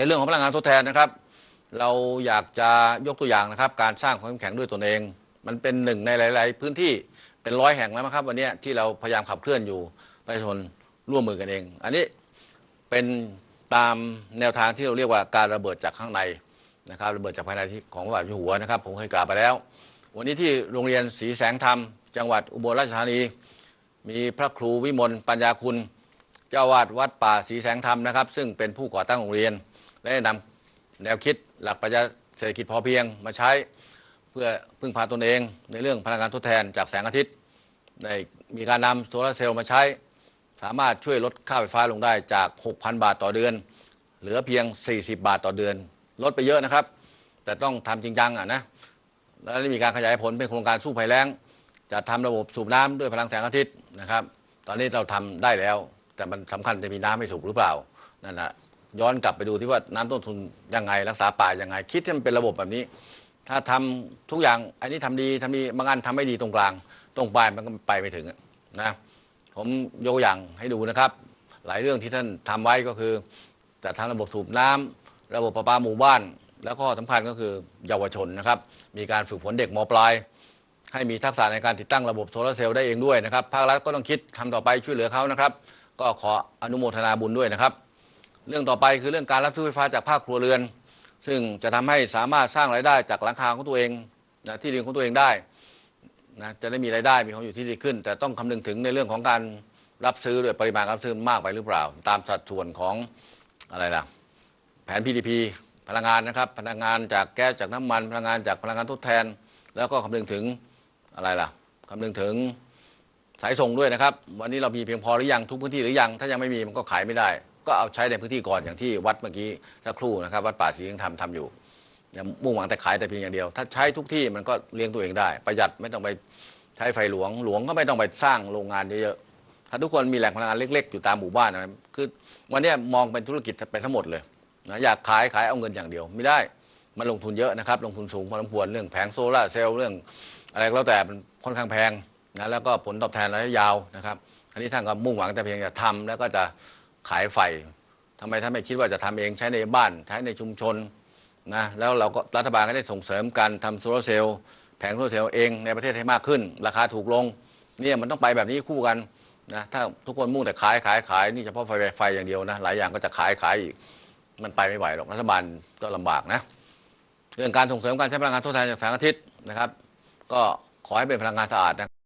ในเรื่องของพลังงานทดแทนนะครับ เราอยากจะยกตัวอย่างนะครับ การสร้างความเข้มแข็งด้วยตนเอง มันเป็นหนึ่งในหลาย ๆ พื้นที่เป็นร้อยแห่งแล้วนะครับ วันนี้ที่เราพยายามขับเคลื่อนอยู่ประชาชนร่วมมือกันเอง อันนี้เป็นตามแนวทางที่เราเรียกว่าการระเบิดจากข้างในนะครับระเบิดจากภายในที่ของพระบาทอยู่หัวนะครับ ผมเคยกล่าวไปแล้ว วันนี้ที่โรงเรียนศรีแสงธรรม จังหวัดอุบลราชธานี มีพระครูวิมลปัญญาคุณ เจ้าวาดวัดป่าศรีแสงธรรมนะครับ ซึ่งเป็นผู้ก่อตั้งโรงเรียน และได้นำแนวคิดหลักปรัชญาเศรษฐกิจพอเพียงมาใช้เพื่อพึ่งพาตนเองในเรื่องพลังงานทดแทนจากแสงอาทิตย์ได้มีการนำโซลาร์เซลล์มาใช้ สามารถช่วยลดค่าไฟฟ้าลงได้จาก 6,000 บาทต่อเดือน เหลือเพียง 40 บาทต่อเดือน ลดไปเยอะนะครับ แต่ต้องทำจริงจังอะนะแล้วได้มีการขยายผลเป็นโครงการสู้ภัยแล้งจะทำระบบสูบน้ำด้วยพลังแสงอาทิตย์นะครับ ตอนนี้เราทำได้แล้ว แต่มันสำคัญจะมีน้ำให้สูบหรือเปล่านั่นนะ ย้อนกลับไปดูที่ว่าน้ำต้นทุนยังไงรักษาป่ายังไง คิดให้มันเป็นระบบแบบนี้ ถ้าทำทุกอย่างอันนี้ทำดีทำดีบางอันทำไม่ดีตรงกลาง ตรงปลายมันก็ไปไม่ถึงนะผมยกอย่างให้ดูนะครับ หลายเรื่องที่ท่านทำไว้ก็คือจะทำระบบสูบน้ำระบบประปาหมู่บ้าน แล้วก็สำคัญก็คือเยาวชนนะครับ มีการฝึกฝนเด็กมปลายให้มีทักษะในการติดตั้งระบบโซลาร์เซลล์ได้เองด้วยนะครับ ภาครัฐก็ต้องคิดทำต่อไปช่วยเหลือเขานะครับ ก็ขออนุโมทนาบุญด้วยนะครับ เรื่องต่อไปคือเรื่องการรับซื้อไฟฟ้าจากภาคครัวเรือน ซึ่งจะทำให้สามารถสร้างรายได้จากหลังคาของตัวเองนะที่ดินของตัวเองได้นะจะได้มีรายได้มีของอยู่ที่ดีขึ้น แต่ต้องคำนึงถึงในเรื่องของการรับซื้อด้วยปริมาณการรับซื้อมากไปหรือเปล่า ตามสัดส่วนของอะไรล่ะแผน PDP พลังงานนะครับพลังงานจากแก๊สจากน้ำมัน พลังงานจากพลังงานทดแทน แล้วก็คำนึงถึงอะไรล่ะคำนึงถึงสายส่งด้วยนะครับ วันนี้เรามีเพียงพอหรือยังทุกพื้นที่หรือยัง ถ้ายังไม่มีมันก็ขายไม่ได้ ก็เอาใช้ในพื้นที่ก่อนอย่างที่วัดเมื่อกี้สักครู่นะครับวัดป่าศรียังทำทำอยู่มุ่งหวังแต่ขายแต่เพียงอย่างเดียว ถ้าใช้ทุกที่มันก็เลี้ยงตัวเองได้ ประหยัดไม่ต้องไปใช้ไฟหลวงหลวงก็ไม่ต้องไปสร้างโรงงานเยอะๆถ้าทุกคนมีแหล่งพลังงานเล็ก ๆ อยู่ตามหมู่บ้านนะคือวันนี้มองเป็นธุรกิจไปทั้งหมดเลยนะอยากขายขายเอาเงินอย่างเดียว ไม่ได้มันลงทุนเยอะนะครับ ลงทุนสูงพอสมควรเรื่องแผงโซล่าเซลล์เรื่อง อะไรก็แล้วแต่มันค่อนข้างแพงนะแล้วก็ผลตอบแทนระยะยาวนะครับอันนี้ท่านก็มุ่งหวังแต่เพียงจะทำแล้วก็จะ ขายไฟทำไมท่านไม่คิดว่าจะทำเองใช้ในบ้านใช้ในชุมชนนะแล้วเราก็รัฐบาลก็ได้ส่งเสริมการทำโซลาร์เซลล์แผงโซลาร์เซลล์เองในประเทศให้มากขึ้น ราคาถูกลงเนี่ยมันต้องไปแบบนี้คู่กันนะถ้าทุกคนมุ่งแต่ขายขายขายนี่เฉพาะไฟไฟอย่างเดียวนะหลายอย่างก็จะขายขายอีกมันไปไม่ไหวหรอกรัฐบาลก็ลำบากนะเรื่องการส่งเสริมการใช้พลังงานทดแทนจากแสงอาทิตย์นะครับ ก็ขอให้เป็นพลังงานสะอาดนะ